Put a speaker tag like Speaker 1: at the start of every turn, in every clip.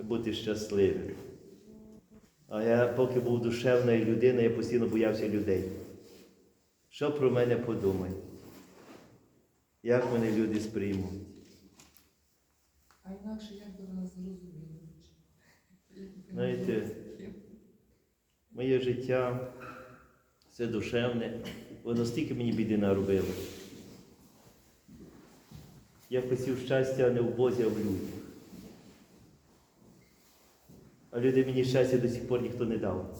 Speaker 1: бути щасливим. А я, поки був душевною людиною, я постійно боявся людей. Що про мене подумають? Як мене люди сприймуть?
Speaker 2: А інакше як би нас зрозуміли?
Speaker 1: Знаєте, моє життя це душевне, воно стільки мені біди наробило. Я хотів щастя не в Бозі, а в людях. А люди мені щастя до сих пор ніхто не дав.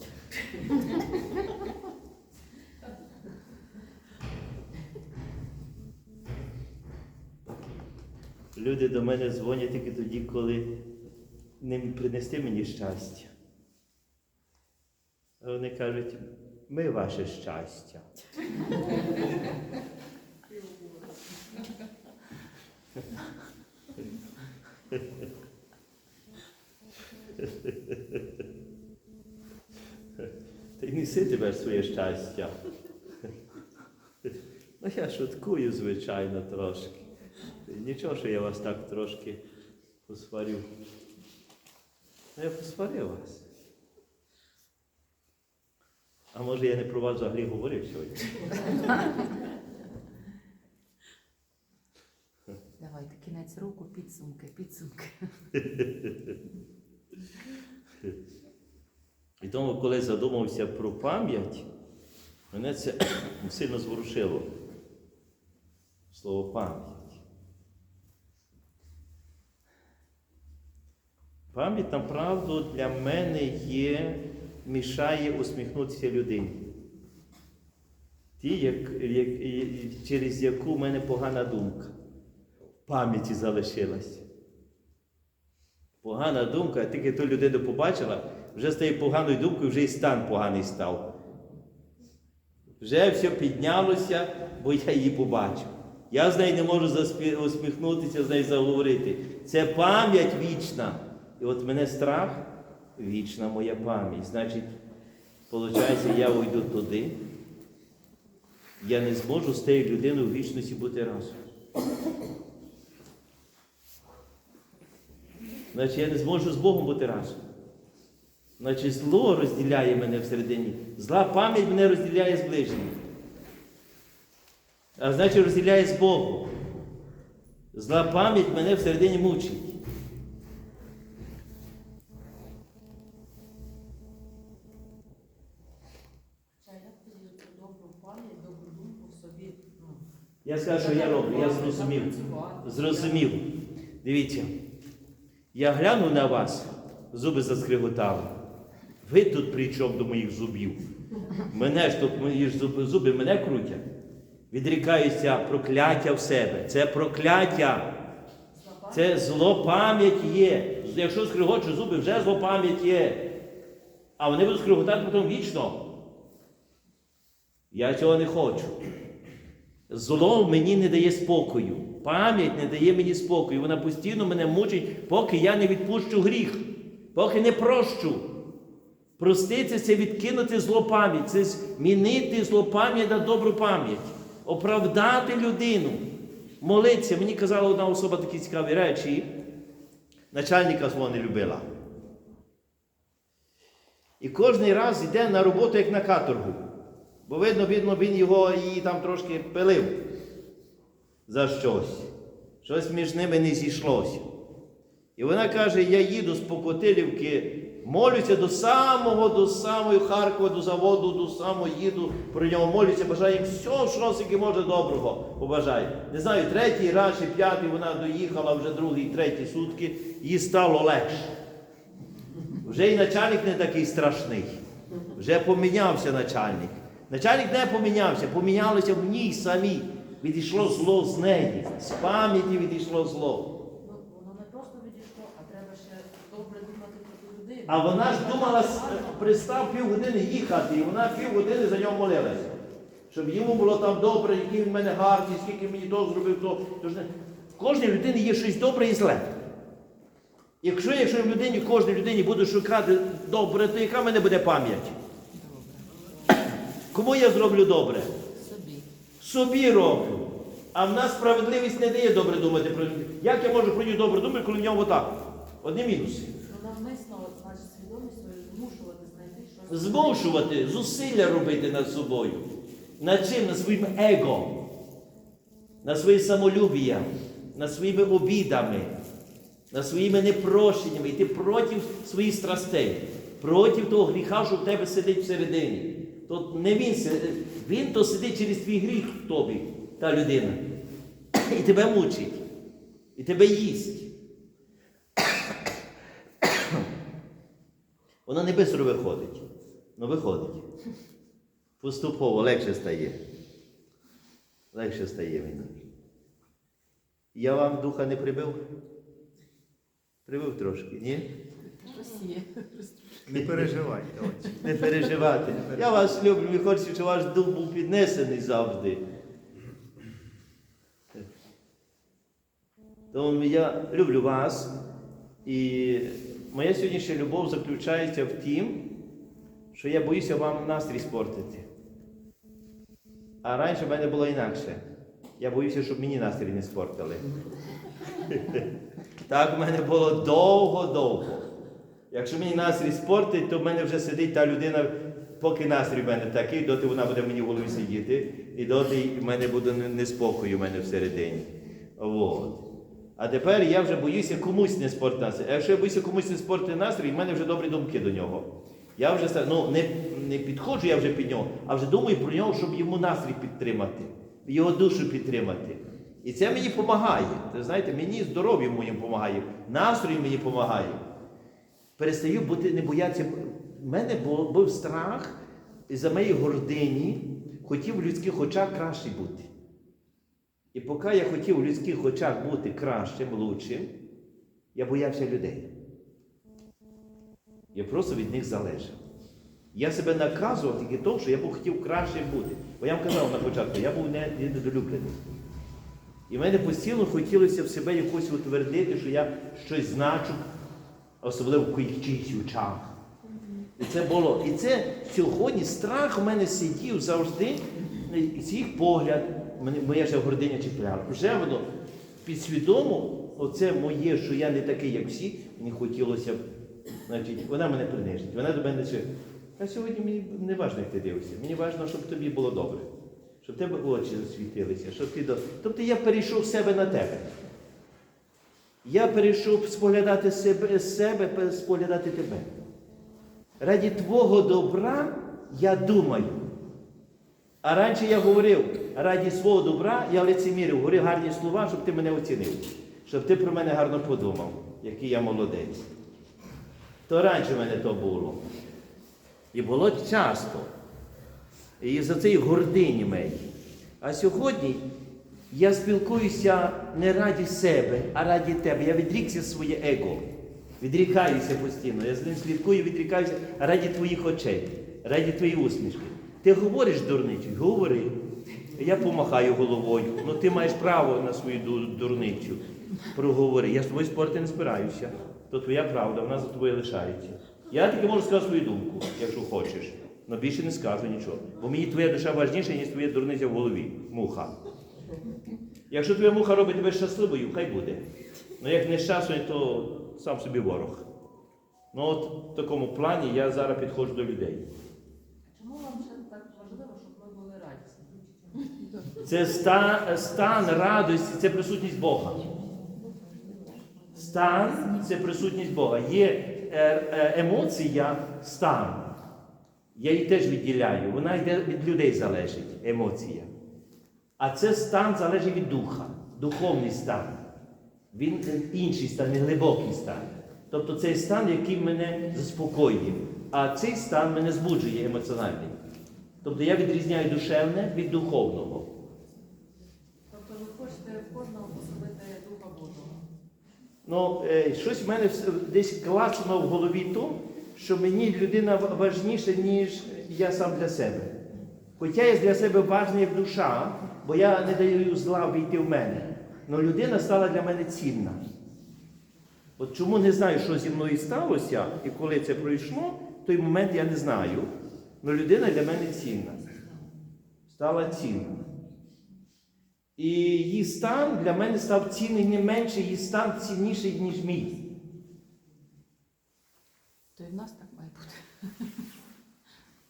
Speaker 1: Люди до мене дзвонять тільки тоді, коли не принести мені щастя. А вони кажуть, ми ваше щастя. Та й неси тебе своє щастя. Ну, я шуткую, звичайно, трошки. Нічого, що я вас так трошки посварю. Ну, я посварив вас. А може я не про вас взагалі говорив сьогодні?
Speaker 3: Давайте кінець року, підсумки, підсумки.
Speaker 1: І тому, коли задумався про пам'ять, мене це сильно зворушило. Слово пам'ять. Пам'ять, направду, для мене є, мішає усміхнутися людині. Ті, як, як, через яку в мене погана думка. В пам'яті залишилась. Погана думка, тільки ту людину побачила, вже стає поганою думкою, вже і стан поганий став. Вже все піднялося, бо я її побачив. Я з нею не можу усміхнутися, з нею заговорити. Це пам'ять вічна. І от мене страх вічна моя пам'ять. Значить, виходить, я уйду туди. Я не зможу з тією людиною в вічності бути разом. Значить, я не зможу з Богом бути разом. Значить, зло розділяє мене всередині. Зла пам'ять мене розділяє з ближнім. А значить, розділяє з Богом. Зла пам'ять мене всередині мучить.
Speaker 3: Ну,
Speaker 1: Я скажу, що я роблю, я зрозумів. Зрозумів. Дивіться, я глянув на вас, зуби заскриготали. Ви тут при чому до моїх зубів? Мене ж тут мої ж зуби, зуби мене крутять. Відрікаюся прокляття в себе. Це прокляття. Це зло пам'ять є. Якщо скригочу зуби, вже зло пам'ять є. А вони будуть скриготати потім вічно. Я цього не хочу. Зло мені не дає спокою. Пам'ять не дає мені спокою. Вона постійно мене мучить, поки я не відпущу гріх, поки не прощу. Простити це відкинути зло пам'ять, це змінити зло пам'ять на добру пам'ять, оправдати людину, молитися. Мені казала одна особа такі цікаві речі. Начальника свого не любила. І кожен раз йде на роботу, як на каторгу. Бо видно, видно, він його її там трошки пилив за щось. Щось між ними не зійшлося. І вона каже: я їду з Покотилівки, молюся до самого, до самого Харкова, до заводу, до самого їду, про нього молюся, бажаю їм все, що скільки може доброго побажаю. Не знаю, третій раз чи п'ятий вона доїхала вже другий, третій сутки, їй стало легше. Вже і начальник не такий страшний. Вже помінявся начальник. Начальник не помінявся, помінялося в ній самі. Відійшло зло з неї. З пам'яті відійшло зло.
Speaker 3: Ну, воно не просто відійшло, а треба ще добре думати про ту людину.
Speaker 1: А вона ж думала, пристав півгодини їхати, і вона півгодини за нього молилася. Щоб йому було там добре, який він в мене гарний, скільки мені то зробив, то. не- В кожній людині є щось добре і зле. Якщо, якщо в людині, в кожній людині буде шукати добре, то яка в мене буде пам'ять? Кому я зроблю добре?
Speaker 3: Собі.
Speaker 1: Роблю. А в нас справедливість не дає добре думати про нього. Як я можу про нього добре думати, коли в нього отак? Одні мінуси.
Speaker 3: Ну навмисно, значить, свідомість змушувати знайти щось.
Speaker 1: Змушувати, зусилля робити над собою. Над чим? Над своїм его, над своїм самолюбієм, над своїми обідами, над своїми непрощеннями. Йти проти своїх страстей, проти того гріха, що в тебе сидить всередині. То не він, він то сидить через твій гріх в тобі, та людина. І тебе мучить, і тебе їсть. Воно не швидко виходить. Ну виходить. Поступово легше стає. Легше стає мені. Я вам духа не прибив? Прибив трошки, ні?
Speaker 3: Є.
Speaker 4: Не переживайте.
Speaker 1: Не переживати. Я вас люблю, і хочу, щоб ваш дух був піднесений завжди. Тому я люблю вас. І моя сьогоднішня любов заключається в тім, що я боюся вам настрій спортити. А раніше в мене було інакше. Я боюся, щоб мені настрій не спортили. Так в мене було довго-довго. Якщо мені настрій спортить, то в мене вже сидить та людина, поки настрій в мене такий, доти вона буде мені в голові сидіти, і доти в мене буде не- неспокою в мене всередині. От. А тепер я вже боюся комусь не спортити настрій. А якщо я боюся комусь не спортити настрій, в мене вже добрі думки до нього. Я вже ну, не, не підходжу я вже під нього, а вже думаю про нього, щоб йому настрій підтримати, його душу підтримати. І це мені допомагає. Знаєте, мені здоров'я моїм допомагає, настрій мені допомагає. Перестаю бути, не боятися. У мене був, страх за моєї гордині, хотів в людських очах краще бути. І поки я хотів в людських очах бути кращим, лучшим, я боявся людей. Я просто від них залежав. Я себе наказував тільки тому, що я був хотів краще бути. Бо я вам казав на початку, я був не- недолюблений. І мене постійно хотілося в себе якось утвердити, що я щось значу, особливо в чиїсь очах. І це було. І це сьогодні страх у мене сидів завжди, і цих погляд, моя ще гординя чіпляла. Вже воно підсвідомо, оце моє, що я не такий, як всі, мені хотілося б, значить, вона мене принижить. Вона до мене ще. А сьогодні мені не важливо, як ти дивишся. Мені важливо, щоб тобі було добре. Щоб тебе очі засвітилися, щоб ти до. Тобто я перейшов з себе на тебе. Я перейшов споглядати себе, себе, споглядати тебе. Раді твого добра я думаю. А раніше я говорив, раді свого добра я лицемірив, говорив гарні слова, щоб ти мене оцінив, щоб ти про мене гарно подумав, який я молодець. То раніше мене то було. І було часто. І за цієї гордині моєї. А сьогодні я спілкуюся не раді себе, а раді тебе. Я відрікся своє его. Відрікаюся постійно. Я з ним слідкую, відрікаюся раді твоїх очей, раді твоєї усмішки. Ти говориш дурницю, говори. Я помахаю головою. Ну ти маєш право на свою ду- дурницю. Проговори. Я з тобою спорти не спираюся. То твоя правда, вона за тобою лишається. Я тільки можу сказати свою думку, якщо хочеш. Але більше не скажу нічого. Бо мені твоя душа важніша, ніж твоя дурниця в голові. Муха. Якщо твоя муха робить тебе щасливою, хай буде. Ну як нещасною, то сам собі ворог. Ну от в такому плані я зараз підходжу до людей.
Speaker 3: Чому вам ще так важливо, щоб ви були радісні?
Speaker 1: Це стан, стан радості, це присутність Бога. Стан це присутність Бога. Є е, е, емоція, стан. Я її теж відділяю. Вона йде від людей залежить, емоція. А це стан залежить від духа, духовний стан. Він інший стан, не глибокий стан. Тобто цей стан, який мене заспокоює, а цей стан мене збуджує емоціональний. Тобто я відрізняю душевне від духовного.
Speaker 3: Тобто ви хочете в кожного посадити Духа Божого.
Speaker 1: Ну, е, щось в мене десь клацано в голові то, що мені людина ва- важніша, ніж я сам для себе. Хоча я для себе важний як душа, бо я не даю зла війти в мене. Але людина стала для мене цінна. От чому не знаю, що зі мною сталося, і коли це пройшло, той момент я не знаю. Але людина для мене цінна. Стала цінна. І її стан для мене став цінний не менше, її стан цінніший, ніж мій.
Speaker 2: То і в нас так має бути.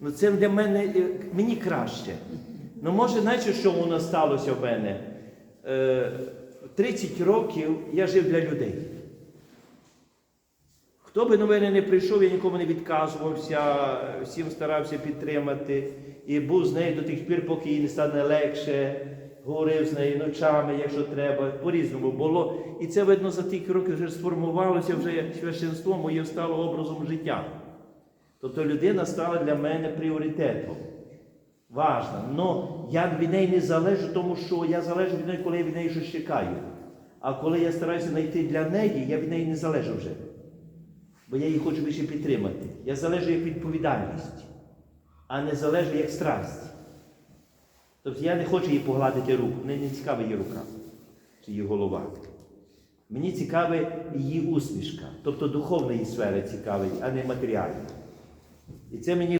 Speaker 1: Ну це для мене е, мені краще. Ну може, знаєте, що воно сталося в мене? Е, 30 років я жив для людей. Хто би до мене не прийшов, я нікому не відказувався, всім старався підтримати. І був з нею до тих пір, поки їй не стане легше, говорив з нею ночами, якщо треба, по-різному було. І це, видно, за ті роки вже сформувалося, вже священство моє стало образом життя. Тобто людина стала для мене пріоритетом. Важна. Но я від неї не залежу, тому що я залежу від неї, коли я від неї щось чекаю. А коли я стараюся знайти для неї, я від неї не залежу вже. Бо я її хочу більше підтримати. Я залежу як відповідальність, а не залежу як страсть. Тобто я не хочу їй погладити руку, мені не цікава її рука чи її голова. Мені цікава її усмішка, тобто духовна її сфера цікавить, а не матеріальна. І це мені